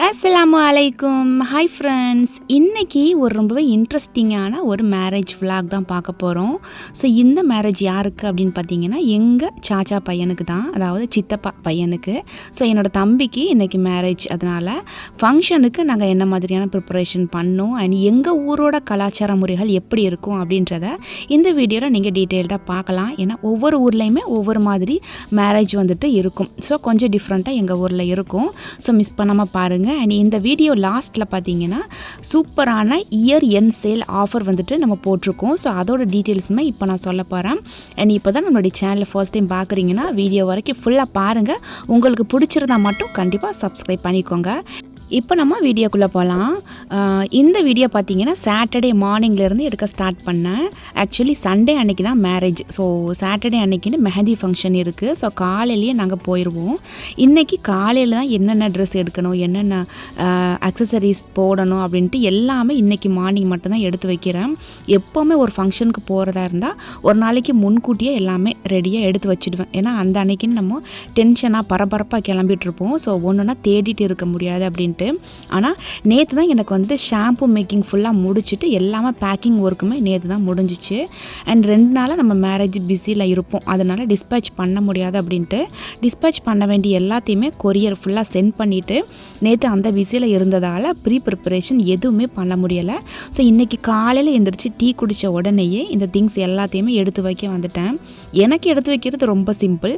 அஸ்லாம் அலைக்கும் hi friends இன்றைக்கி ஒரு ரொம்பவே இன்ட்ரெஸ்டிங்கான ஒரு மேரேஜ் vlog தான் பார்க்க போகிறோம் ஸோ இந்த மேரேஜ் யாருக்கு அப்படின்னு பார்த்தீங்கன்னா எங்கள் சாச்சா பையனுக்கு தான் அதாவது சித்தப்பா பையனுக்கு. ஸோ என்னோட தம்பிக்கு இன்றைக்கி மேரேஜ் அதனால் ஃபங்க்ஷனுக்கு நாங்கள் என்ன மாதிரியான ப்ரிப்பரேஷன் பண்ணோம்? அண்ட் எங்கள் ஊரோட கலாச்சார முறைகள் எப்படி இருக்கும் அப்படின்றத இந்த வீடியோவில் நீங்கள் டீட்டெயில்டாக பார்க்கலாம். ஏன்னா ஒவ்வொரு ஊர்லேயுமே ஒவ்வொரு மாதிரி மேரேஜ் வந்துட்டு இருக்கும். ஸோ கொஞ்சம் டிஃப்ரெண்ட்டாக எங்கள் ஊரில் இருக்கும். ஸோ மிஸ் பண்ணாமல் பாருங்கள் அண்ட் இந்த வீடியோ லாஸ்ட்டில் பார்த்தீங்கன்னா சூப்பரான இயர் என் சேல் ஆஃபர் வந்துட்டு நம்ம போட்டிருக்கோம். ஸோ அதோட டீட்டெயில்ஸுமே இப்போ நான் சொல்ல போகிறேன் அண்ட் இப்போ தான் நம்மளுடைய சேனலை ஃபர்ஸ்ட் டைம் பார்க்குறீங்கன்னா வீடியோ வரைக்கும் ஃபுல்லாக பாருங்கள் உங்களுக்கு பிடிச்சிருந்தா மட்டும் கண்டிப்பாக சப்ஸ்கிரைப் பண்ணிக்கோங்க. இப்போ நம்ம வீடியோக்குள்ளே போகலாம். இந்த வீடியோ பார்த்தீங்கன்னா சாட்டர்டே மார்னிங்லேருந்து எடுக்க ஸ்டார்ட் பண்ணேன். ஆக்சுவலி சண்டே அன்னைக்கு தான் மேரேஜ் ஸோ சாட்டர்டே அன்னைக்குன்னு மெஹந்தி ஃபங்க்ஷன் இருக்குது ஸோ காலையிலேயே நாங்கள் போயிடுவோம் இன்றைக்கி காலையில் தான் என்னென்ன ட்ரெஸ் எடுக்கணும் என்னென்ன அக்சசரிஸ் போடணும் அப்படின்ட்டு எல்லாமே இன்றைக்கி மார்னிங் மட்டும்தான் எடுத்து வைக்கிறேன். எப்போவுமே ஒரு ஃபங்க்ஷனுக்கு போகிறதா இருந்தால் ஒரு நாளைக்கு முன்கூட்டியே எல்லாமே ரெடியாக எடுத்து வச்சுடுவேன். ஏன்னா அந்த அன்னைக்குன்னு நம்ம டென்ஷனாக பரபரப்பாக கிளம்பிட்டு இருப்போம். ஸோ ஒன்றுனா தேடிட்டு இருக்க முடியாது அப்படின்ட்டு. ஆனால் நேற்று தான் எனக்கு வந்து ஷாம்பு மேக்கிங் ஃபுல்லாக முடிச்சுட்டு எல்லாமே பேக்கிங் ஒர்க்குமே நேற்று தான் முடிஞ்சிச்சு. அண்ட் ரெண்டு நாளாக நம்ம மேரேஜ் பிஸியில் இருப்போம். அதனால் டிஸ்பேச் பண்ண முடியாது அப்படின்ட்டு டிஸ்பேச் பண்ண வேண்டிய எல்லாத்தையுமே கொரியர் ஃபுல்லாக சென்ட் பண்ணிவிட்டு நேற்று அந்த பிஸியில் இருந்ததால் ப்ரீ ப்ரிப்பரேஷன் எதுவுமே பண்ண முடியலை. ஸோ இன்றைக்கி காலையில் எந்திரிச்சு டீ குடித்த உடனேயே இந்த திங்ஸ் எல்லாத்தையுமே எடுத்து வைக்க வந்துட்டேன். எனக்கு எடுத்து வைக்கிறது ரொம்ப சிம்பிள்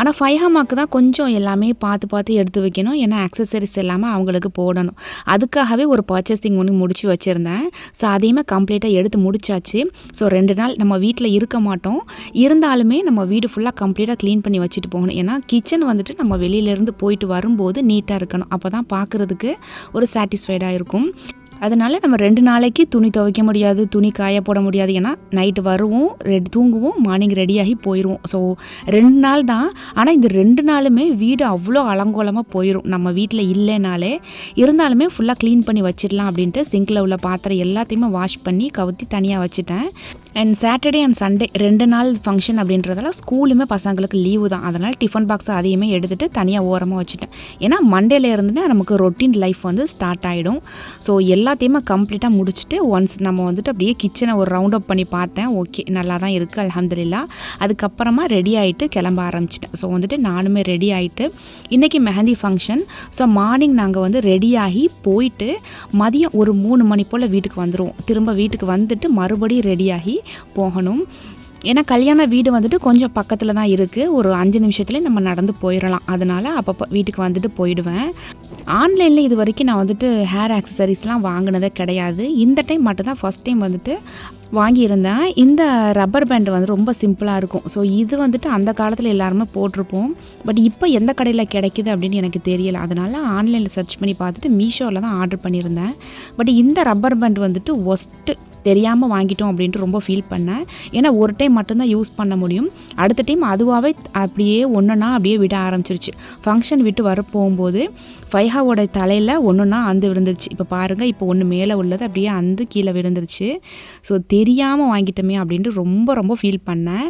ஆனால் ஃபைஹாமாக்கு தான் கொஞ்சம் எல்லாமே பார்த்து பார்த்து எடுத்து வைக்கணும். ஏன்னா அக்சசரிஸ் எல்லாமே அவங்களுக்கு போடணும். அதுக்காகவே ஒரு பர்ச்சேசிங் ஒன்று முடிச்சு வச்சுருந்தேன். ஸோ அதையுமே கம்ப்ளீட்டாக எடுத்து முடிச்சாச்சு. ஸோ ரெண்டு நாள் நம்ம வீட்டில் இருக்க மாட்டோம். இருந்தாலுமே நம்ம வீடு ஃபுல்லாக கம்ப்ளீட்டாக க்ளீன் பண்ணி வச்சுட்டு போகணும். ஏன்னா கிச்சன் வந்துட்டு நம்ம வெளியிலேருந்து போயிட்டு வரும்போது நீட்டாக இருக்கணும். அப்போ தான் பார்க்குறதுக்கு ஒரு சாட்டிஸ்ஃபைடாக இருக்கும். அதனால நம்ம ரெண்டு நாளைக்கு துணி துவைக்க முடியாது துணி காய போட முடியாது. ஏன்னா நைட்டு வருவோம் ரெடி தூங்குவோம் மார்னிங் ரெடியாகி போயிடுவோம் ஸோ ரெண்டு நாள் தான். ஆனால் இந்த ரெண்டு நாளுமே வீடு அவ்வளோ அலங்கோலமாக போயிடும் நம்ம வீட்டில் இல்லைனாலே இருந்தாலுமே ஃபுல்லாக க்ளீன் பண்ணி வச்சிடலாம் அப்படின்ட்டு சிங்கில் உள்ள பாத்திரம் எல்லாத்தையுமே வாஷ் பண்ணி கவுத்தி தனியாக வச்சுட்டேன். அண்ட் சாட்டர்டே அண்ட் சண்டே ரெண்டு நாள் ஃபங்க்ஷன் அப்படின்றதால ஸ்கூலுமே பசங்களுக்கு லீவு தான். அதனால் டிஃபன் பாக்ஸ் அதையுமே எடுத்துகிட்டு தனியாக ஓரமாக வச்சுட்டேன். ஏன்னா மண்டேல இருந்துன்னா நமக்கு ரொட்டீன் லைஃப் வந்து ஸ்டார்ட் ஆகிடும் ஸோ எல்லாத்தையுமே கம்ப்ளீட்டாக முடிச்சுட்டு ஒன்ஸ் நம்ம வந்துட்டு அப்படியே கிச்சனை ஒரு ரவுண்ட் அப் பண்ணி பார்த்தேன். ஓகே நல்லா தான் இருக்குது அலமதுல்லா அதுக்கப்புறமா ரெடி ஆகிட்டு கிளம்ப ஆரம்பிச்சிட்டேன். ஸோ வந்துட்டு நானுமே ரெடி ஆகிட்டு இன்றைக்கி மெஹந்தி ஃபங்க்ஷன் ஸோ மார்னிங் நாங்கள் வந்து ரெடியாகி போயிட்டு மதியம் ஒரு மூணு மணி போல் வீட்டுக்கு வந்துடுவோம் திரும்ப வீட்டுக்கு வந்துட்டு மறுபடியும் ரெடியாகி போகணும். ஏன்னா கல்யாண வீடு வந்துட்டு கொஞ்சம் பக்கத்தில் தான் இருக்குது ஒரு அஞ்சு நிமிஷத்துலேயே நம்ம நடந்து போயிடலாம். அதனால் அப்பப்போ வீட்டுக்கு வந்துட்டு போயிடுவேன். ஆன்லைனில் இது வரைக்கும் நான் வந்துட்டு ஹேர் ஆக்சசரிஸ்லாம் வாங்கினதே கிடையாது. இந்த டைம் மட்டும் தான் ஃபஸ்ட் டைம் வந்துட்டு வாங்கியிருந்தேன். இந்த ரப்பர் பேண்ட் வந்து ரொம்ப சிம்பிளாக இருக்கும். ஸோ இது வந்துட்டு அந்த காலத்தில் எல்லாருமே போட்டிருப்போம். பட் இப்போ எந்த கடையில் கிடைக்குது அப்படின்னு எனக்கு தெரியலை. அதனால் ஆன்லைனில் சர்ச் பண்ணி பார்த்துட்டு மீஷோவில் தான் ஆர்டர் பண்ணியிருந்தேன். பட் இந்த ரப்பர் பேண்ட் வந்துட்டு ஒஸ்ட்டு தெரியாமல் வாங்கிட்டோம் அப்படின்ட்டு ரொம்ப ஃபீல் பண்ணேன். ஏன்னா ஒரு டைம் மட்டும்தான் யூஸ் பண்ண முடியும். அடுத்த டைம் அதுவாகவே அப்படியே ஒன்றுனா அப்படியே விட ஆரம்பிச்சிருச்சு. ஃபங்க்ஷன் விட்டு வர போகும்போது ஃபைஹாவோட தலையில் ஒன்றுனா அந்து விழுந்துருச்சு. இப்போ பாருங்கள் இப்போ ஒன்று மேலே உள்ளது அப்படியே அந்து கீழே விழுந்துருச்சு. ஸோ தெரியாமல் வாங்கிட்டோமே அப்படின்ட்டு ரொம்ப ரொம்ப ஃபீல் பண்ணேன்.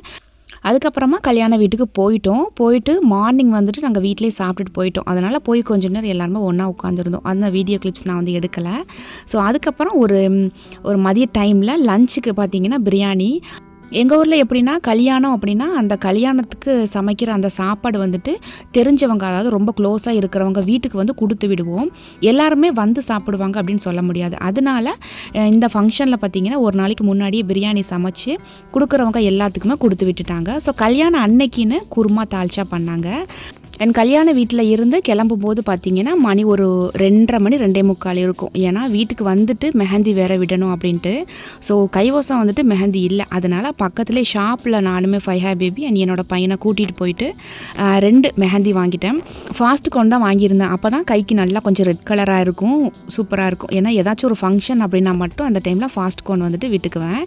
அதுக்கப்புறமா கல்யாண வீட்டுக்கு போயிட்டோம். போயிட்டு மார்னிங் வந்துட்டு நாங்கள் வீட்டிலே சாப்பிட்டுட்டு போயிட்டோம். அதனால் போய் கொஞ்ச நேரம் எல்லாருமே ஒன்றா உட்காந்துருந்தோம் அந்த வீடியோ கிளிப்ஸ் நான் வந்து எடுக்கலை. ஸோ அதுக்கப்புறம் ஒரு ஒரு மதிய டைமில் லஞ்சுக்கு பார்த்தீங்கன்னா பிரியாணி எங்கள் ஊரில் எப்படின்னா கல்யாணம் அப்படின்னா அந்த கல்யாணத்துக்கு சமைக்கிற அந்த சாப்பாடு வந்துட்டு தெரிஞ்சவங்க அதாவது ரொம்ப க்ளோஸாக இருக்கிறவங்க வீட்டுக்கு வந்து கொடுத்து விடுவோம். எல்லாருமே வந்து சாப்பிடுவாங்க அப்படின்னு சொல்ல முடியாது. அதனால இந்த ஃபங்க்ஷனில் பார்த்தீங்கன்னா ஒரு நாளைக்கு முன்னாடியே பிரியாணி சமைச்சு கொடுக்குறவங்க எல்லாத்துக்குமே கொடுத்து விட்டுட்டாங்க. ஸோ கல்யாணம் அன்னைக்குன்னு குருமா தால்ச்சா பண்ணாங்க. என் கல்யாண வீட்டில் இருந்து கிளம்பும் போது பார்த்தீங்கன்னா மணி ஒரு ரெண்டரை மணி ரெண்டே முக்கால் இருக்கும். ஏன்னா வீட்டுக்கு வந்துட்டு மெஹந்தி வேற விடணும் அப்படின்ட்டு. ஸோ கைவசம் வந்துட்டு மெஹந்தி இல்லை. அதனால் பக்கத்துலேயே ஷாப்பில் நானுமே ஃபைவ் ஹே பேபி அண்ட் என்னோடய பையனை கூட்டிகிட்டு போயிட்டு ரெண்டு மெஹந்தி வாங்கிட்டேன். ஃபாஸ்ட் கொண்டு தான் வாங்கியிருந்தேன். அப்போ தான் கைக்கு நல்லா கொஞ்சம் ரெட் கலராக இருக்கும் சூப்பராக இருக்கும். ஏன்னா ஏதாச்சும் ஒரு ஃபங்க்ஷன் அப்படின்னா மட்டும் அந்த டைமில் ஃபாஸ்ட் கொண்டு வந்துட்டு விட்டுக்குவேன்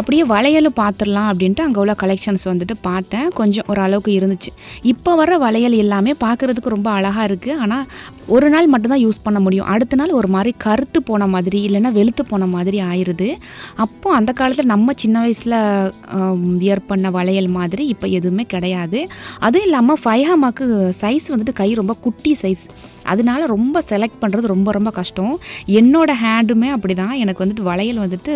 அப்படியே வளையலும் பார்த்துடலாம் அப்படின்ட்டு அங்கே உள்ள கலெக்ஷன்ஸ் வந்துட்டு பார்த்தேன். கொஞ்சம் ஓரளவுக்கு இருந்துச்சு. இப்போ வர வளையல் எல்லாமே பார்க்குறதுக்கு ரொம்ப அழகாக இருக்குது ஆனால் ஒரு நாள் மட்டும்தான் யூஸ் பண்ண முடியும். அடுத்த நாள் ஒரு மாதிரி கருத்து போன மாதிரி இல்லைன்னா வெளுத்து போன மாதிரி ஆயிடுது அப்போ அந்த காலத்தில் நம்ம சின்ன வயசில் வியர் பண்ண வளையல் மாதிரி இப்போ எதுவுமே கிடையாது. அதுவும் இல்லாமல் ஃபைஹாமாக்கு சைஸ் வந்துட்டு கை ரொம்ப குட்டி சைஸ் அதனால ரொம்ப செலக்ட் பண்ணுறது ரொம்ப ரொம்ப கஷ்டம். என்னோடய ஹேண்டுமே அப்படி தான் எனக்கு வந்துட்டு வளையல் வந்துட்டு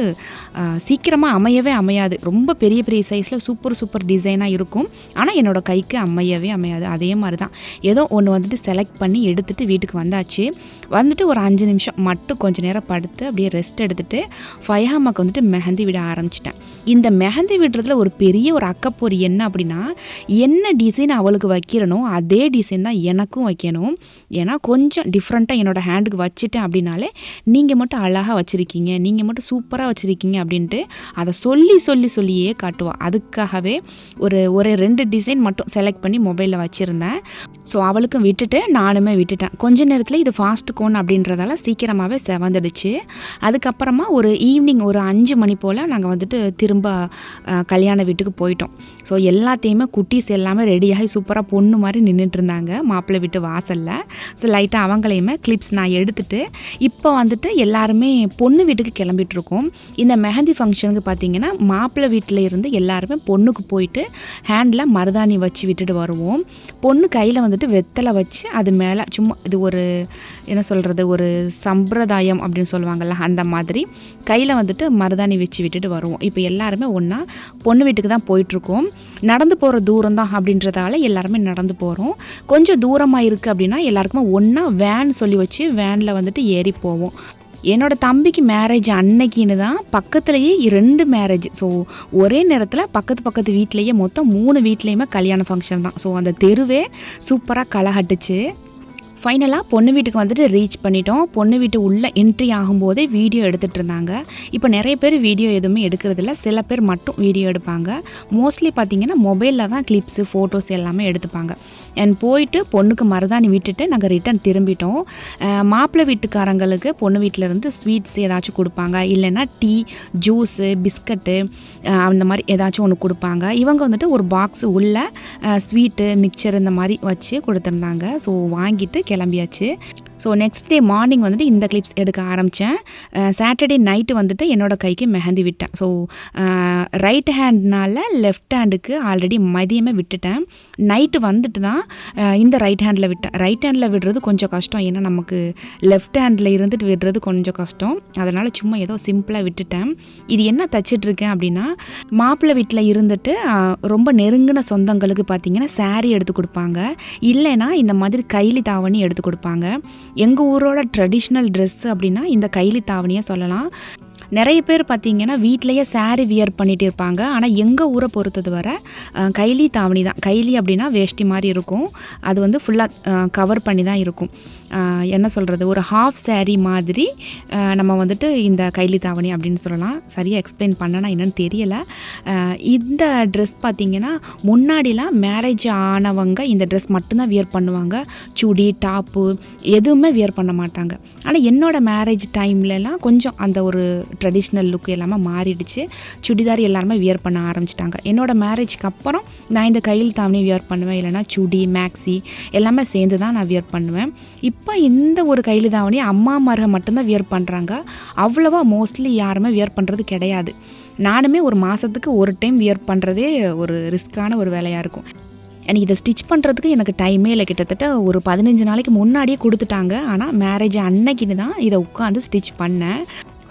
சீக்கிரமாக அமை அமையவே அமையாது. ரொம்ப பெரிய பெரிய சைஸில் சூப்பர் சூப்பர் டிசைனாக இருக்கும். ஆனால் என்னோட கைக்கு அமையவே அமையாது. அதே மாதிரி தான் ஏதோ ஒன்று வந்துட்டு செலக்ட் பண்ணி எடுத்துகிட்டு வீட்டுக்கு வந்தாச்சு. வந்துட்டு ஒரு அஞ்சு நிமிஷம் மட்டும் கொஞ்சம் நேரம் படுத்து அப்படியே ரெஸ்ட் எடுத்துகிட்டு ஃபைஹாமாக்கு வந்துட்டு மெஹந்தி விட ஆரம்பிச்சிட்டேன். இந்த மெஹந்தி விடுறதுல ஒரு பெரிய ஒரு அக்கப்போர் என்ன அப்படின்னா என்ன டிசைன் அவளுக்கு வைக்கிறனோ அதே டிசைன் தான் எனக்கும் வைக்கணும். ஏன்னா கொஞ்சம் டிஃப்ரெண்ட்டாக என்னோடய ஹேண்டுக்கு வச்சுட்டேன் அப்படின்னாலே நீங்கள் மட்டும் அழகாக வச்சுருக்கீங்க நீங்கள் மட்டும் சூப்பராக வச்சுருக்கீங்க அப்படின்ட்டு அதை சொல்லி சொல்லி சொல்லியே காட்டுவாள் அதுக்காகவே ஒரு ஒரு ரெண்டு டிசைன் மட்டும் செலக்ட் பண்ணி மொபைலில் வச்சுருந்தேன். ஸோ அவளுக்கும் விட்டுட்டு நானுமே விட்டுட்டேன். கொஞ்ச நேரத்தில் இது ஃபாஸ்ட் கோன் அப்படின்றதால சீக்கிரமாகவே செவந்துடுச்சு. அதுக்கப்புறமா ஒரு ஈவினிங் ஒரு அஞ்சு மணி போல் நாங்கள் வந்துட்டு திரும்ப கல்யாண வீட்டுக்கு போயிட்டோம். ஸோ எல்லாத்தையுமே குட்டீஸ் எல்லாமே ரெடியாகி சூப்பராக பொண்ணு மாதிரி நின்றுட்டு இருந்தாங்க மாப்பிள்ளை வீட்டு வாசலில். ஸோ லைட்டாக அவங்களையுமே கிளிப்ஸ் நான் எடுத்துட்டு இப்போ வந்துட்டு எல்லாருமே பொண்ணு வீட்டுக்கு கிளம்பிட்டுருக்கோம். இந்த மெஹந்தி ஃபங்க்ஷனுக்கு பார்த்தீங்கன்னா மாப்பிள்ளை வீட்டில் இருந்து எல்லாருமே பொண்ணுக்கு போயிட்டு ஹேண்டில் மருதாணி வச்சு விட்டுட்டு வருவோம். பொண்ணு கையில் வந்துட்டு வெத்தலை வச்சு அது மேலே சும்மா இது ஒரு என்ன சொல்கிறது ஒரு சம்பிரதாயம் அப்படின்னு சொல்லுவாங்கள்ல அந்த மாதிரி. கையில் வந்துட்டு மருதாணி வச்சு விட்டுட்டு வருவோம். இப்போ எல்லாருமே ஒன்றா பொண்ணு வீட்டுக்கு தான் போயிட்டுருக்கோம். நடந்து போகிற தூரம் தான் அப்படின்றதால எல்லாருமே நடந்து போகிறோம் கொஞ்சம் தூரமாக இருக்குது அப்படின்னா எல்லாருக்குமே ஒன்றா வேன் சொல்லி வச்சு வேனில் வந்துட்டு ஏறி போவோம். என்னோட தம்பிக்கு மேரேஜ் அன்னைக்குன்னு தான் பக்கத்துலேயே ரெண்டு மேரேஜ் ஸோ ஒரே நேரத்தில் பக்கத்து பக்கத்து வீட்லேயே மொத்தம் மூணு வீட்லேயுமே கல்யாண ஃபங்க்ஷன் தான். ஸோ அந்த தெருவே சூப்பராக களகட்டுச்சு. ஃபைனலாக பொண்ணு வீட்டுக்கு வந்துட்டு ரீச் பண்ணிட்டோம். பொண்ணு வீட்டு உள்ளே என்ட்ரி ஆகும்போதே வீடியோ எடுத்துகிட்டு இருந்தாங்க. இப்போ நிறைய பேர் வீடியோ எதுவுமே எடுக்கிறதில்ல சில பேர் மட்டும் வீடியோ எடுப்பாங்க. மோஸ்ட்லி பார்த்தீங்கன்னா மொபைலில் தான் கிளிப்ஸு ஃபோட்டோஸ் எல்லாமே எடுத்துப்பாங்க. அண்ட் போயிட்டு பொண்ணுக்கு மருதாணி விட்டுட்டு நாங்கள் ரிட்டன் திரும்பிட்டோம். மாப்பிள்ளை வீட்டுக்காரங்களுக்கு பொண்ணு வீட்டில் இருந்து ஸ்வீட்ஸ் ஏதாச்சும் கொடுப்பாங்க. இல்லைன்னா டீ ஜூஸு பிஸ்கட்டு அந்த மாதிரி ஏதாச்சும் ஒன்று கொடுப்பாங்க. இவங்க வந்துட்டு ஒரு பாக்ஸ் உள்ள ஸ்வீட்டு மிக்சர் இந்த மாதிரி வச்சு கொடுத்துருந்தாங்க. ஸோ வாங்கிட்டு கிளம்பியாச்சு. ஸோ நெக்ஸ்ட் டே மார்னிங் வந்துட்டு இந்த கிளிப்ஸ் எடுக்க ஆரம்பித்தேன் சாட்டர்டே நைட்டு வந்துட்டு என்னோடய கைக்கு மெஹந்தி விட்டேன். ஸோ ரைட் ஹேண்ட்னால லெஃப்ட் ஹேண்டுக்கு ஆல்ரெடி மதியமே விட்டுட்டேன். நைட்டு வந்துட்டு தான் இந்த ரைட் ஹேண்டில் விட்டேன். ரைட் ஹேண்டில் விடுறது கொஞ்சம் கஷ்டம். ஏன்னா நமக்கு லெஃப்ட் ஹேண்டில் இருந்துட்டு விடுறது கொஞ்சம் கஷ்டம். அதனால் சும்மா ஏதோ சிம்பிளாக விட்டுட்டேன். இது என்ன தச்சிட்ருக்கேன் அப்படின்னா மாப்பிள்ளை வீட்டில் இருந்துட்டு ரொம்ப நெருங்கின சொந்தங்களுக்கு பார்த்தீங்கன்னா சாரீ எடுத்து கொடுப்பாங்க. இல்லைன்னா இந்த மாதிரி கைலி தாவணி எடுத்து கொடுப்பாங்க. எங்கள் ஊரோட ட்ரெடிஷ்னல் ட்ரெஸ் அப்படின்னா இந்த கைலி தாவணியை சொல்லலாம். நிறைய பேர் பார்த்தீங்கன்னா வீட்டிலேயே saree வியர் பண்ணிட்டு இருப்பாங்க. ஆனால் எங்கள் ஊரை பொறுத்தது வர கைலி தாவணி தான். கைலி அப்படின்னா வேஷ்டி மாதிரி இருக்கும். அது வந்து ஃபுல்லாக கவர் பண்ணி தான் இருக்கும். என்ன சொல்கிறது ஒரு ஹாஃப் saree மாதிரி நம்ம வந்துட்டு இந்த கைலி தாவணி அப்படின்னு சொல்லலாம். சரியாக எக்ஸ்பிளைன் பண்ணனா என்னன்னு தெரியலை. இந்த ட்ரெஸ் பார்த்திங்கன்னா முன்னாடிலாம் மேரேஜ் ஆனவங்க இந்த ட்ரெஸ் மட்டும்தான் வியர் பண்ணுவாங்க. சுடி டாப்பு எதுவுமே வியர் பண்ண மாட்டாங்க. ஆனால் என்னோடய மேரேஜ் டைம்லலாம் கொஞ்சம் அந்த ஒரு ட்ரெடிஷ்னல் லுக் எல்லாமே மாறிடுச்சு. சுடிதார் எல்லாருமே வியர் பண்ண ஆரம்பிச்சிட்டாங்க. என்னோட மேரேஜ்க்கு அப்புறம் நான் இந்த கையில் தாவணி வியர் பண்ணுவேன். இல்லைனா சுடி மேக்ஸி எல்லாமே சேர்ந்து தான் நான் வியர் பண்ணுவேன். இப்போ இந்த ஒரு கையில் தாவணி அம்மா மருக மட்டும்தான் வியர் பண்ணுறாங்க அவ்வளோவா மோஸ்ட்லி யாருமே வியர் பண்ணுறது கிடையாது. நானுமே ஒரு மாதத்துக்கு ஒரு டைம் வியர் பண்ணுறதே ஒரு ரிஸ்க்கான ஒரு வேலையாக இருக்கும். எனக்கு இதை ஸ்டிச் பண்ணுறதுக்கு எனக்கு டைமே இல்லை. கிட்டத்தட்ட ஒரு பதினஞ்சு நாளைக்கு முன்னாடியே கொடுத்துட்டாங்க. ஆனால் மேரேஜ் அன்னைக்குன்னு தான் இதை உட்காந்து ஸ்டிச் பண்ணேன்.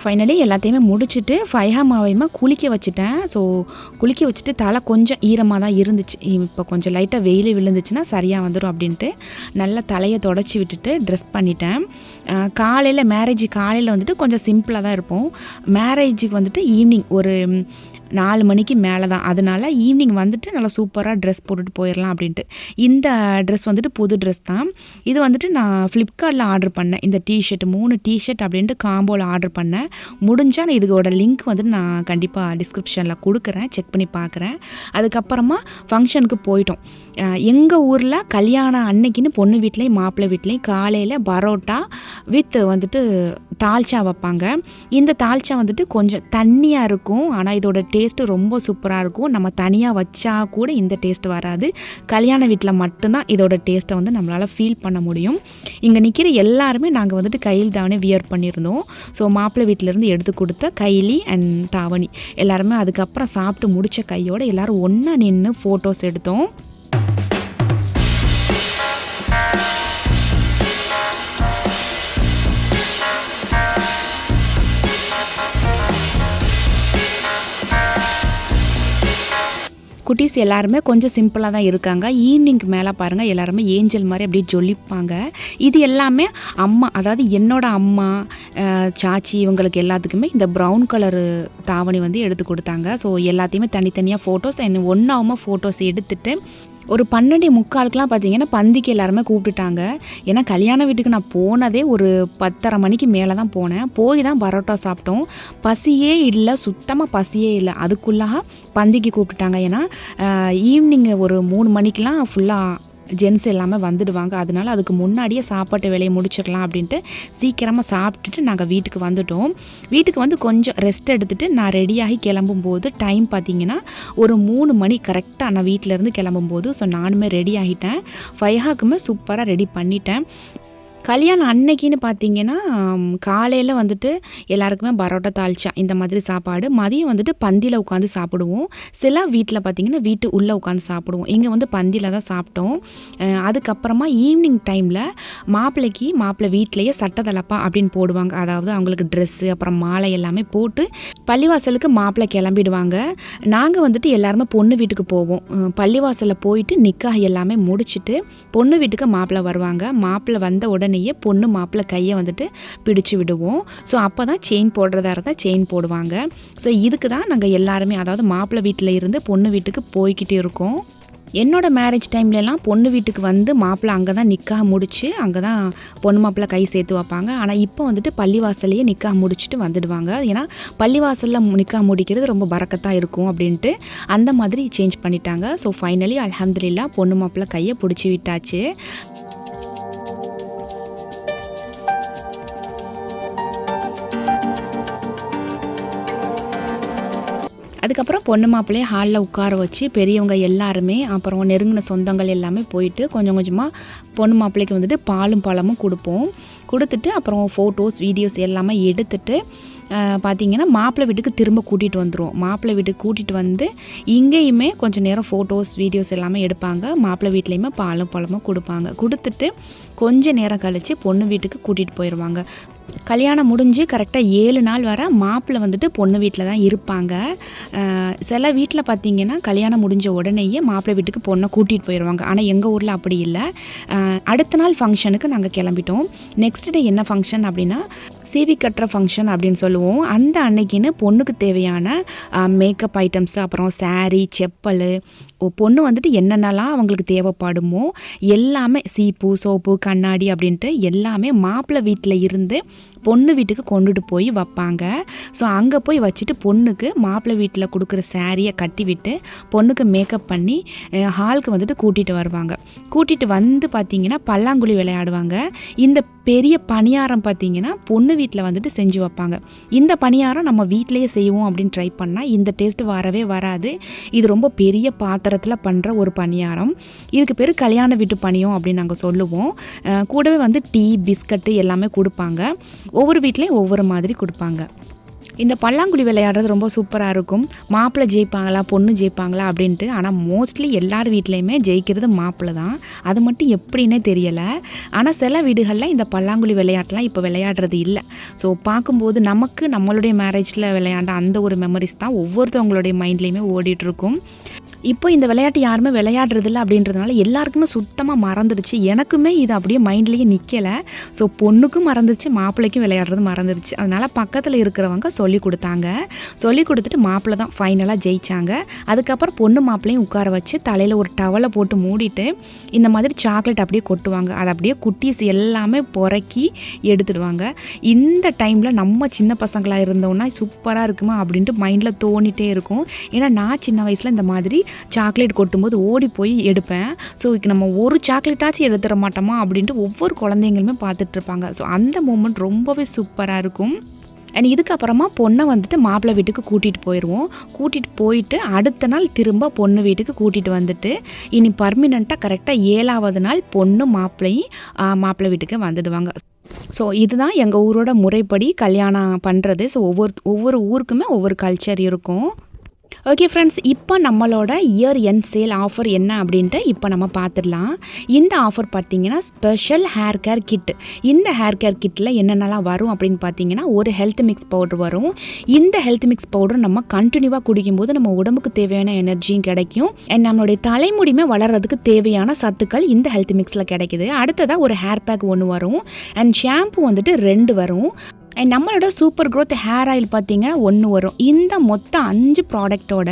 ஃபைனலி எல்லாத்தையுமே முடிச்சுட்டு ஃபைஹா மாவையுமா குளிக்க வச்சுட்டேன். ஸோ குளிக்க வச்சுட்டு தலை கொஞ்சம் ஈரமாக தான் இருந்துச்சு. இப்போ கொஞ்சம் லைட்டாக வெயில் விழுந்துச்சுன்னா சரியாக வந்துடும் அப்படின்ட்டு நல்லா தலையை தொடச்சி விட்டுட்டு ட்ரெஸ் பண்ணிட்டேன். காலையில் மேரேஜ் காலையில் வந்துட்டு கொஞ்சம் சிம்பிளாக தான் இருப்போம். மேரேஜுக்கு வந்துட்டு ஈவினிங் ஒரு நாலு மணிக்கு மேலே தான் அதனால ஈவினிங் வந்துட்டு நல்லா சூப்பராக ட்ரெஸ் போட்டுட்டு போயிடலாம் அப்படின்ட்டு. இந்த ட்ரெஸ் வந்துட்டு புது ட்ரெஸ் தான். இது வந்துட்டு நான் ஃப்ளிப்கார்ட்டில் ஆர்டர் பண்ணேன். இந்த டிஷர்ட் மூணு டிஷர்ட் அப்படின்ட்டு காம்போவில் ஆர்டர் பண்ணேன். முடிஞ்சால் நான் இதுக்கோட லிங்க் வந்துட்டு நான் கண்டிப்பாக டிஸ்கிரிப்ஷனில் கொடுக்குறேன். செக் பண்ணி பார்க்குறேன். அதுக்கப்புறமா ஃபங்க்ஷனுக்கு போயிட்டோம். எங்கள் ஊரில் கல்யாணம் அன்னைக்குன்னு பொண்ணு வீட்லேயும் மாப்பிள்ளை வீட்லேயும் காலையில் பரோட்டா வித் வந்துட்டு தால்ச்சா வைப்பாங்க. இந்த தால்ச்சா வந்துட்டு கொஞ்சம் தண்ணியாக இருக்கும். ஆனால் இதோட டேஸ்ட்டு ரொம்ப சூப்பராக இருக்கும். நம்ம தனியாக வச்சா கூட இந்த டேஸ்ட் வராது. கல்யாண வீட்டில் மட்டும்தான் இதோட டேஸ்ட்டை வந்து நம்மளால் ஃபீல் பண்ண முடியும். இங்கே நிற்கிற எல்லாருமே நாங்கள் வந்துட்டு கையில் தானே வியர் பண்ணியிருந்தோம். ஸோ மாப்பிள்ளை வீட்டிலேருந்து எடுத்து கொடுத்த கைலி அண்ட் தாவணி. எல்லாருமே அதுக்கப்புறம் சாப்பிட்டு முடித்த கையோடு எல்லோரும் ஒன்றா நின்று ஃபோட்டோஸ் எடுத்தோம். குட்டீஸ் எல்லாருமே கொஞ்சம் சிம்பிளாக தான் இருக்காங்க. ஈவினிங்க்கு மேலே பாருங்கள் எல்லாருமே ஏஞ்சல் மாதிரி அப்படியே ஜொலிப்பாங்க. இது எல்லாமே அம்மா அதாவது என்னோட அம்மா சாச்சி இவங்களுக்கு எல்லாத்துக்குமே இந்த ப்ரௌன் கலரு தாவணி வந்து எடுத்து கொடுத்தாங்க. ஸோ எல்லாத்தையுமே தனித்தனியாக ஃபோட்டோஸ் என்ன ஒன்றாவும் ஃபோட்டோஸ் எடுத்துகிட்டு ஒரு பன்னெண்டு முக்காலுக்குலாம் பார்த்தீங்கன்னா பந்திக்கு எல்லாருமே கூப்பிட்டுட்டாங்க. ஏன்னா கல்யாண வீட்டுக்கு நான் போனதே ஒரு பத்தரை மணிக்கு மேலே தான் போனேன். போய் தான் பரோட்டா சாப்பிட்டோம். பசியே இல்லை சுத்தமாக பசியே இல்லை. அதுக்குள்ளாக பந்திக்கு கூப்பிட்டுட்டாங்க. ஏன்னா ஈவினிங் ஒரு மூணு மணிக்கெலாம் ஃபுல்லாக ஜென்ஸ் எல்லாமே வந்துடுவாங்க. அதனால அதுக்கு முன்னாடியே சாப்பாட்டு வேலையை முடிச்சிடலாம் அப்படின்ட்டு சீக்கிரமாக சாப்பிட்டுட்டு நாங்கள் வீட்டுக்கு வந்துட்டோம். வீட்டுக்கு வந்து கொஞ்சம் ரெஸ்ட் எடுத்துகிட்டு நான் ரெடியாகி கிளம்பும்போது டைம் பார்த்தீங்கன்னா ஒரு மூணு மணி கரெக்டாக நான் வீட்டிலேருந்து கிளம்பும்போது ஸோ நானுமே ரெடி ஆகிட்டேன். ஃபைஹாக்குமே சூப்பராக ரெடி பண்ணிட்டேன். கல்யாணம் அன்னைக்குன்னு பார்த்தீங்கன்னா காலையில் வந்துட்டு எல்லாருக்குமே பரோட்டா தாளிச்சா இந்த மாதிரி சாப்பாடு. மதியம் வந்துட்டு பந்தியில் உட்காந்து சாப்பிடுவோம். சில வீட்டில் பார்த்தீங்கன்னா வீட்டு உள்ளே உட்காந்து சாப்பிடுவோம். இங்கே வந்து பந்தியில் தான் சாப்பிட்டோம். அதுக்கப்புறமா ஈவினிங் டைமில் மாப்பிள்ளைக்கு மாப்பிள்ளை வீட்டிலையே சட்டத்தலப்பா அப்படின்னு போடுவாங்க. அதாவது அவங்களுக்கு ட்ரெஸ்ஸு அப்புறம் மாலை எல்லாமே போட்டு பள்ளிவாசலுக்கு மாப்பிள்ளை கிளம்பிடுவாங்க. நாங்கள் வந்துட்டு எல்லாருமே பொண்ணு வீட்டுக்கு போவோம். பள்ளிவாசலில் போயிட்டு நிக்காக எல்லாமே முடிச்சுட்டு பொண்ணு வீட்டுக்கு மாப்பிள்ளை வருவாங்க. மாப்பிள்ளை வந்த உடனேயே பொண்ணு மாப்பிள்ளை கையை வந்துட்டு பிடிச்சு விடுவோம். ஸோ அப்போ தான் செயின் போடுறதா இருந்தால் செயின் போடுவாங்க. ஸோ இதுக்கு தான் நாங்கள் எல்லாருமே அதாவது மாப்பிள்ளை வீட்டில் இருந்து பொண்ணு வீட்டுக்கு போய்கிட்டே இருக்கோம். என்னோட மேரேஜ் டைம்லலாம் பொண்ணு வீட்டுக்கு வந்து மாப்பிள்ளை அங்கே தான் நிக்காக முடிச்சு அங்கே தான் பொண்ணு மாப்பிள்ளை கை சேர்த்து வைப்பாங்க. ஆனால் இப்போ வந்துட்டு பள்ளிவாசல்லையே நிக்காக முடிச்சுட்டு வந்துடுவாங்க. ஏன்னா பள்ளிவாசலில் நிக்காக முடிக்கிறது ரொம்ப பறக்கத்தாக இருக்கும் அப்படின்ட்டு அந்த மாதிரி சேஞ்ச் பண்ணிட்டாங்க. ஸோ ஃபைனலி அலமதுல்லா பொண்ணு மாப்பிள்ளை கையை பிடிச்சி விட்டாச்சு. அதுக்கப்புறம் பொண்ணு மாப்பிள்ளையை ஹாலில் உட்கார வச்சு பெரியவங்க எல்லாருமே அப்புறம் நெருங்கின சொந்தங்கள் எல்லாமே போயிட்டு கொஞ்சம் கொஞ்சமாக பொண்ணு மாப்பிள்ளைக்கு வந்துட்டு பாலும் பழமும் கொடுப்போம். கொடுத்துட்டு அப்புறம் ஃபோட்டோஸ் வீடியோஸ் எல்லாமே எடுத்துகிட்டு பார்த்தீங்கன்னா மாப்பிள்ளை வீட்டுக்கு திரும்ப கூட்டிகிட்டு வந்துடுவோம் மாப்பிள்ளை வீட்டுக்கு கூட்டிகிட்டு வந்து இங்கேயுமே கொஞ்சம் நேரம் ஃபோட்டோஸ் வீடியோஸ் எல்லாமே எடுப்பாங்க. மாப்பிள்ளை வீட்லேயுமே பாலும் பழமும் கொடுப்பாங்க. கொடுத்துட்டு கொஞ்சம் நேரம் கழித்து பொண்ணு வீட்டுக்கு கூட்டிகிட்டு போயிடுவாங்க கல்யாணம் முடிஞ்சு கரெக்டாக ஏழு நாள் வர மாப்பிள்ளை வந்துட்டு பொண்ணு வீட்டில் தான் இருப்பாங்க. சில வீட்டில் பார்த்தீங்கன்னா கல்யாணம் முடிஞ்ச உடனேயே மாப்பிள்ளை வீட்டுக்கு பொண்ணை கூட்டிகிட்டு போயிடுவாங்க ஆனால் எங்கள் ஊரில் அப்படி இல்லை. அடுத்த நாள் ஃபங்க்ஷனுக்கு நாங்கள் கிளம்பிட்டோம். நெக்ஸ்ட் டே என்ன ஃபங்க்ஷன் அப்படின்னா சீவி கட்டுற ஃபங்க்ஷன் அப்படின்னு சொல்லுவோம். அந்த அன்னைக்குன்னு பொண்ணுக்கு தேவையான மேக்கப் ஐட்டம்ஸ் அப்புறம் சாரீ செப்பல் பொண்ணு வந்துட்டு என்னென்னலாம் அவங்களுக்கு தேவைப்படுமோ எல்லாமே சீப்பு சோப்பு கண்ணாடி அப்படின்ட்டு எல்லாமே மாப்பிள்ளை வீட்டில் இருந்து பொண்ணு வீட்டுக்கு கொண்டுட்டு போய் வைப்பாங்க. ஸோ அங்கே போய் வச்சுட்டு பொண்ணுக்கு மாப்பிள்ளை வீட்டில் கொடுக்குற சேரீயை கட்டி விட்டு பொண்ணுக்கு மேக்கப் பண்ணி ஹாலுக்கு வந்துட்டு கூட்டிகிட்டு வருவாங்க. கூட்டிகிட்டு வந்து பார்த்தீங்கன்னா பல்லாங்குழி விளையாடுவாங்க. இந்த பெரிய பணியாரம் பார்த்தீங்கன்னா பொண்ணு வீட்டில் வந்துட்டு செஞ்சு வைப்பாங்க. இந்த பணியாரம் நம்ம வீட்டிலேயே செய்வோம் அப்படின்னு ட்ரை பண்ணால் இந்த டேஸ்ட் வரவே வராது. இது ரொம்ப பெரிய பாத்திரத்தில் பண்ணுற ஒரு பணியாரம். இதுக்கு பேர் கல்யாண வீட்டு பணியம் அப்படின்னு நாங்கள் சொல்லுவோம். கூடவே வந்து டீ பிஸ்கட்டு எல்லாமே கொடுப்பாங்க. ஒவ்வொரு வீட்லேயும் ஒவ்வொரு மாதிரி கொடுப்பாங்க. இந்த பல்லாங்குழி விளையாடுறது ரொம்ப சூப்பராக இருக்கும். மாப்பிள்ளை ஜெயிப்பாங்களா பொண்ணு ஜெயிப்பாங்களா அப்படின்ட்டு. ஆனால் மோஸ்ட்லி எல்லார் வீட்லேயுமே ஜெயிக்கிறது மாப்பிள்ளை தான். அது மட்டும் எப்படின்னே தெரியலை. ஆனால் சில வீடுகளில் இந்த பல்லாங்குழி விளையாட்டெலாம் இப்போ விளையாடுறது இல்லை. ஸோ பார்க்கும்போது நமக்கு நம்மளுடைய மேரேஜில் விளையாண்ட அந்த ஒரு மெமரிஸ் தான் ஒவ்வொருத்தவங்களுடைய மைண்ட்லேயுமே ஓடிட்டுருக்கும் இப்போ இந்த விளையாட்டு யாருமே விளையாடுறதில்ல அப்படின்றதுனால எல்லாருக்குமே சுத்தமாக மறந்துடுச்சு. எனக்குமே இது அப்படியே மைண்ட்லேயே நிற்கலை ஸோ பொண்ணுக்கும் மறந்துடுச்சு மாப்பிள்ளைக்கும் விளையாடுறது மறந்துடுச்சு. அதனால் பக்கத்தில் இருக்கிறவங்க சொல்லி கொடுத்தாங்க. சொல்லி கொடுத்துட்டு மாப்பிள்ளை தான் ஃபைனலாக ஜெயிச்சாங்க. அதுக்கப்புறம் பொண்ணு மாப்பிள்ளையும் உட்கார வச்சு தலையில் ஒரு டவலை போட்டு மூடிட்டு இந்த மாதிரி சாக்லேட் அப்படியே கொட்டுவாங்க. அதை அப்படியே குட்டீஸ் எல்லாமே புறக்கி எடுத்துடுவாங்க. இந்த டைமில் நம்ம சின்ன பசங்களாக இருந்தோம்னா சூப்பராக இருக்குமா அப்படின்ட்டு மைண்டில் தோணிட்டே இருக்கும். ஏன்னா நான் சின்ன வயசில் இந்த மாதிரி சாக்லேட் கொட்டும்போது ஓடி போய் எடுப்பேன். ஸோ நம்ம ஒரு சாக்லேட்டாச்சும் எடுத்துட மாட்டோமா? அப்படின்ட்டு ஒவ்வொரு குழந்தைங்களுமே பார்த்துட்ருப்பாங்க. ஸோ அந்த மூமெண்ட் ரொம்பவே சூப்பராக இருக்கும். அண்ட் இதுக்கப்புறமா பொண்ணை வந்துட்டு மாப்பிள்ளை வீட்டுக்கு கூட்டிகிட்டு போயிடுவோம் கூட்டிகிட்டு போயிட்டு அடுத்த நாள் திரும்ப பொண்ணு வீட்டுக்கு கூட்டிகிட்டு வந்துட்டு இனி பர்மனெண்ட்டாக கரெக்டாக ஏழாவது நாள் பொண்ணு மாப்பிள்ளையும் மாப்பிள்ளை வீட்டுக்கு வந்துடுவாங்க. ஸோ இதுதான் எங்கள் ஊரோட முறைப்படி கல்யாணம் பண்ணுறது ஸோ ஒவ்வொரு ஒவ்வொரு ஊருக்குமே ஒவ்வொரு கல்ச்சர் இருக்கும். ஓகே ஃப்ரெண்ட்ஸ் இப்போ நம்மளோட இயர் என் சேல் ஆஃபர் என்ன அப்படின்ட்டு இப்போ நம்ம பார்த்துடலாம் இந்த ஆஃபர் பார்த்தீங்கன்னா ஸ்பெஷல் ஹேர் கேர் கிட் இந்த ஹேர் கேர் கிட்டில் என்னென்னலாம் வரும் அப்படின்னு பார்த்தீங்கன்னா ஒரு ஹெல்த் மிக்ஸ் பவுடர் வரும். இந்த ஹெல்த் மிக்ஸ் பவுடர் நம்ம கண்டினியூவாக குடிக்கும்போது நம்ம உடம்புக்கு தேவையான எனர்ஜியும் கிடைக்கும். நம்மளுடைய தலைமுடியுமே வளர்கிறதுக்கு தேவையான சத்துக்கள் இந்த ஹெல்த் மிக்ஸில் கிடைக்குது. அடுத்ததாக ஒரு ஹேர் பேக் ஒன்று வரும். அண்ட் ஷாம்பு வந்துட்டு ரெண்டு வரும். அண்ட் நம்மளோட சூப்பர் க்ரோத் ஹேர் ஆயில் பார்த்தீங்கன்னா ஒன்று வரும். இந்த மொத்த அஞ்சு ப்ராடக்டோட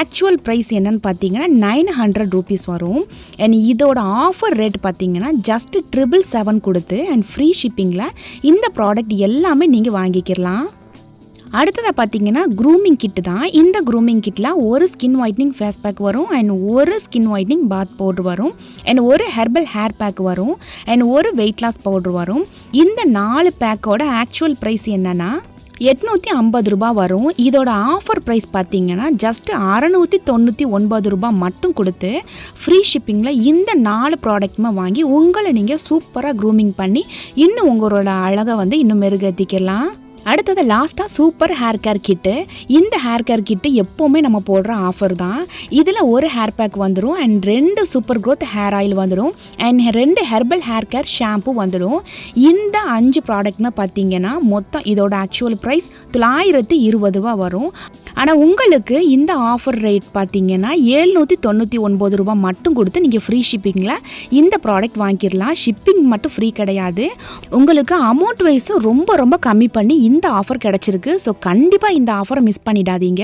ஆக்சுவல் ப்ரைஸ் என்னன்னு பார்த்தீங்கன்னா நைன் ஹண்ட்ரட் ருபீஸ் வரும். அண்ட் இதோட ஆஃபர் ரேட் பார்த்தீங்கன்னா ஜஸ்ட் ட்ரிபிள் செவன் கொடுத்து அண்ட் ஃப்ரீ ஷிப்பிங்கில் இந்த ப்ராடக்ட் எல்லாமே நீங்கள் வாங்கிக்கிடலாம் அடுத்ததாக பார்த்தீங்கன்னா க்ரூமிங் கிட்டு தான். இந்த க்ரூமிங் கிட்டில் ஒரு ஸ்கின் ஒயிட்னிங் ஃபேஸ் பேக் வரும். அண்ட் ஒரு ஸ்கின் ஒயிட்னிங் பாத் பவுட்ரு வரும். அண்ட் ஒரு ஹெர்பல் ஹேர் பேக் வரும். அண்ட் ஒரு வெயிட் லாஸ் பவுட்ரு வரும். இந்த நாலு பேக்கோட ஆக்சுவல் ப்ரைஸ் என்னென்னா எட்நூற்றி ஐம்பது ரூபா வரும். இதோட ஆஃபர் ப்ரைஸ் பார்த்தீங்கன்னா ஜஸ்ட் அறநூற்றி தொண்ணூற்றி ஒன்பது ரூபா மட்டும் கொடுத்து ஃப்ரீ ஷிப்பிங்கில் இந்த நாலு ப்ராடக்ட்டுமே வாங்கி உங்களை நீங்கள் சூப்பராக க்ரூமிங் பண்ணி இன்னும் உங்களோட அழகை வந்து இன்னும் மெருகேற்றிக்கலாம் அடுத்தது லாஸ்ட்டாக சூப்பர் ஹேர் கேர் கிட்டு இந்த ஹேர் கேர் கிட்டு எப்போவுமே நம்ம போடுற ஆஃபர் தான். இதில் ஒரு ஹேர் பேக் வந்துடும் அண்ட் ரெண்டு சூப்பர் க்ரோத் ஹேர் ஆயில் வந்துடும் அண்ட் ரெண்டு ஹெர்பல் ஹேர் கேர் ஷாம்பு வந்துடும் இந்த அஞ்சு ப்ராடக்ட்னு பார்த்தீங்கன்னா மொத்தம் இதோட ஆக்சுவல் ப்ரைஸ் தொள்ளாயிரத்தி இருபது ரூபா வரும். ஆனால் உங்களுக்கு இந்த ஆஃபர் ரேட் பார்த்தீங்கன்னா ஏழ்நூற்றி தொண்ணூற்றி ஒன்பது ரூபா மட்டும் கொடுத்து நீங்கள் ஃப்ரீ ஷிப்பிங்கில் இந்த ப்ராடக்ட் வாங்கிடலாம் ஷிப்பிங் மட்டும் ஃப்ரீ கிடையாது. உங்களுக்கு அமௌண்ட் வைஸும் ரொம்ப ரொம்ப கம்மி பண்ணி இந்த ஆஃபர் கிடச்சிருக்கு. ஸோ கண்டிப்பாக இந்த ஆஃபரை மிஸ் பண்ணிடாதீங்க.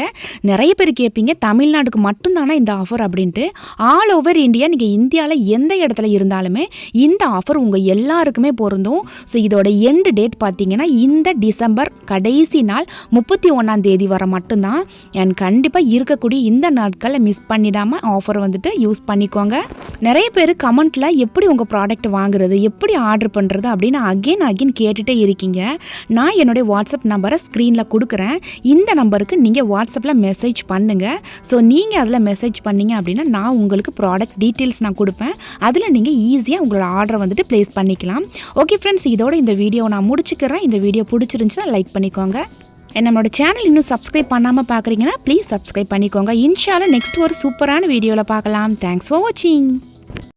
நிறைய பேர் கேட்பீங்க தமிழ்நாட்டுக்கு மட்டும்தானே இந்த ஆஃபர் அப்படின்ட்டு. ஆல் ஓவர் இந்தியா நீங்கள் இந்தியாவில் எந்த இடத்துல இருந்தாலுமே இந்த ஆஃபர் உங்கள் எல்லாருக்குமே பொருந்தும். ஸோ இதோட எண்டு டேட் பார்த்தீங்கன்னா இந்த டிசம்பர் கடைசி நாள் முப்பத்தி ஒன்றாம் தேதி வர மட்டும்தான். அண்ட் கண்டிப்பாக இருக்கக்கூடிய இந்த நாட்களை மிஸ் பண்ணிடாமல் ஆஃபர் வந்துட்டு யூஸ் பண்ணிக்கோங்க. நிறைய பேர் கமெண்ட்டில் எப்படி உங்கள் ப்ராடக்ட் வாங்குறது எப்படி ஆர்டர் பண்ணுறது அப்படின்னு அகெயின் அகெயின் கேட்டுகிட்டே இருக்கீங்க. நான் என்னுடைய வாட்ஸ்அப் நம்பரை ஸ்க்ரீனில் கொடுக்குறேன். இந்த நம்பருக்கு நீங்கள் வாட்ஸ்அப்பில் மெசேஜ் பண்ணுங்கள் ஸோ நீங்கள் அதில் மெசேஜ் பண்ணீங்க அப்படின்னா நான் உங்களுக்கு ப்ராடக்ட் டீட்டெயில்ஸ் நான் கொடுப்பேன். அதில் நீங்கள் ஈஸியாக உங்களோட ஆர்டரை வந்துட்டு ப்ளேஸ் பண்ணிக்கலாம். ஓகே ஃப்ரெண்ட்ஸ் இதோட இந்த வீடியோ நான் முடிச்சுக்கிறேன். இந்த வீடியோ பிடிச்சிருந்துச்சுன்னா லைக் பண்ணிக்கோங்க. நம்மளோட சேனல் இன்னும் சப்ஸ்கிரைப் பண்ணாமல் பார்க்குறீங்கன்னா ப்ளீஸ் சப்ஸ்கிரைப் பண்ணிக்கோங்க. இன்ஷால நெக்ஸ்ட் ஒரு சூப்பரான வீடியோவில் பார்க்கலாம் தேங்க்ஸ் ஃபார் வாட்சிங்